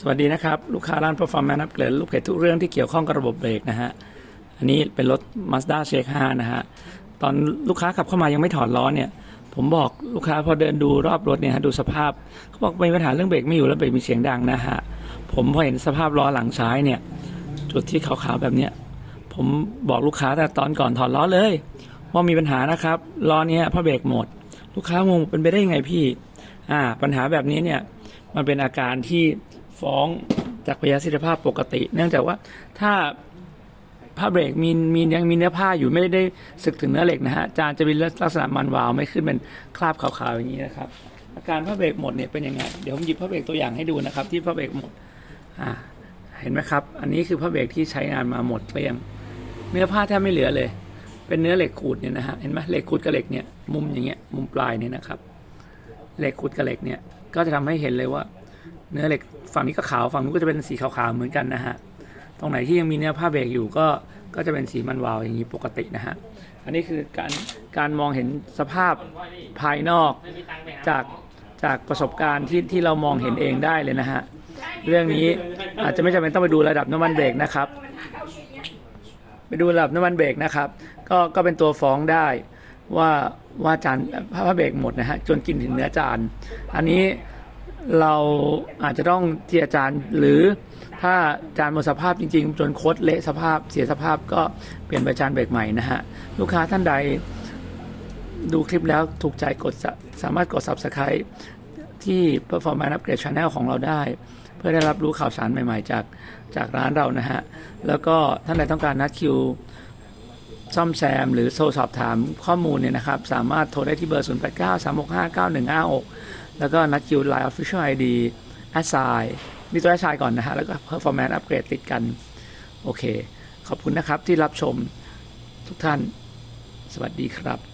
สวัสดีนะครับ ลูกค้าร้าน Performance Upgrade ลูกเพจทุกเรื่องที่เกี่ยวข้องกับระบบเบรกนะฮะ อันนี้เป็นรถ Mazda CX-5 นะฮะ ตอนลูกค้าขับเข้ามายังไม่ถอดล้อเนี่ย ผมบอกลูกค้าพอเดินดูรอบรถเนี่ยฮะดูสภาพเขาบอกมีปัญหาเรื่องเบรกไม่อยู่แล้วเบรกมีเสียงดังนะฮะ ผมพอเห็นสภาพล้อหลังซ้ายเนี่ย จุดที่ขาวๆแบบเนี้ยผมบอกลูกค้าแต่ตอนก่อนถอดล้อเลย ว่ามีปัญหานะครับล้อเนี้ยพระเบรกหมด ลูกค้างงเป็นไปได้ยังไงพี่ อ่า ปัญหาแบบนี้เนี่ยมันเป็นอาการที่ ฟ้องจากพยาธิภาพปกติ เนื่องจากว่าถ้าผ้าเบรกมีมียังมีเนื้อผ้าอยู่ไม่ได้สึกถึงเนื้อเหล็กนะฮะจานจะเป็นลักษณะมันวาวไม่ขึ้นเป็นคราบขาวๆอย่างนี้นะครับ อาการผ้าเบรกหมดเนี่ยเป็นยังไงเดี๋ยวผมหยิบผ้าเบรกตัวอย่างให้ดูนะครับ ที่ผ้าเบรกหมดอ่าเห็นไหมครับ อันนี้คือผ้าเบรกที่ใช้งานมาหมดเกลี้ยงเนื้อผ้าแทบไม่เหลือเลย เป็นเนื้อเหล็กขูดเนี่ยนะฮะเห็นไหมเหล็กขูดกับเหล็กเนี่ยมุมอย่างเงี้ยมุมปลายเนี่ยนะครับเหล็กขูดกับเหล็กเนี่ยก็จะทำให้เห็นเลยว่า เนื้อเหล็กฝั่งนี้ก็ขาวฝั่งนู้นก็จะเป็นสีขาวๆเหมือนกันนะฮะตรงไหนที่ยังมีเนื้อผ้าเบรกอยู่ก็ก็จะเป็นสีมันวาวอย่างนี้ปกตินะฮะอันนี้คือการการมองเห็นสภาพภายนอกจากจากประสบการณ์ที่ที่เรามองเห็นเองได้เลยนะฮะเรื่องนี้อาจจะไม่จำเป็นต้องไปดูระดับน้ำมันเบรกนะครับ ไปดูระดับน้ำมันเบรกนะครับ ก็ก็เป็นตัวฟ้องได้ว่าว่าจานผ้าเบรกหมดนะฮะจนกินถึงเนื้อจาน อันนี้ เราอาจจะต้องเจียจานหรือถ้าจานหมดสภาพจริง ๆ จนโคตรเละสภาพเสียสภาพก็เปลี่ยนไปจานเบรกใหม่นะฮะ ลูกค้าท่านใดดูคลิปแล้วถูกใจกดสะสามารถกด subscribe ที่ Performance Upgrade Channel ของเราได้ เพื่อได้รับรู้ข่าวสารใหม่ๆ จากจากร้านเรานะฮะ แล้วก็ท่านใดต้องการนัดคิวซ่อมแซมหรือโทรสอบถามข้อมูลเนี่ยนะครับ สามารถโทรได้ที่เบอร์ 0 8 9 3 6 5 9 1 5 6 แล้วก็นัดคิว Line Official ID a s s i มีตัว a s s i ก่อนนะฮะ แล้วก็ Performance Upgrade ติดกัน โอเค ขอบคุณนะครับที่รับชมทุกท่าน สวัสดีครับ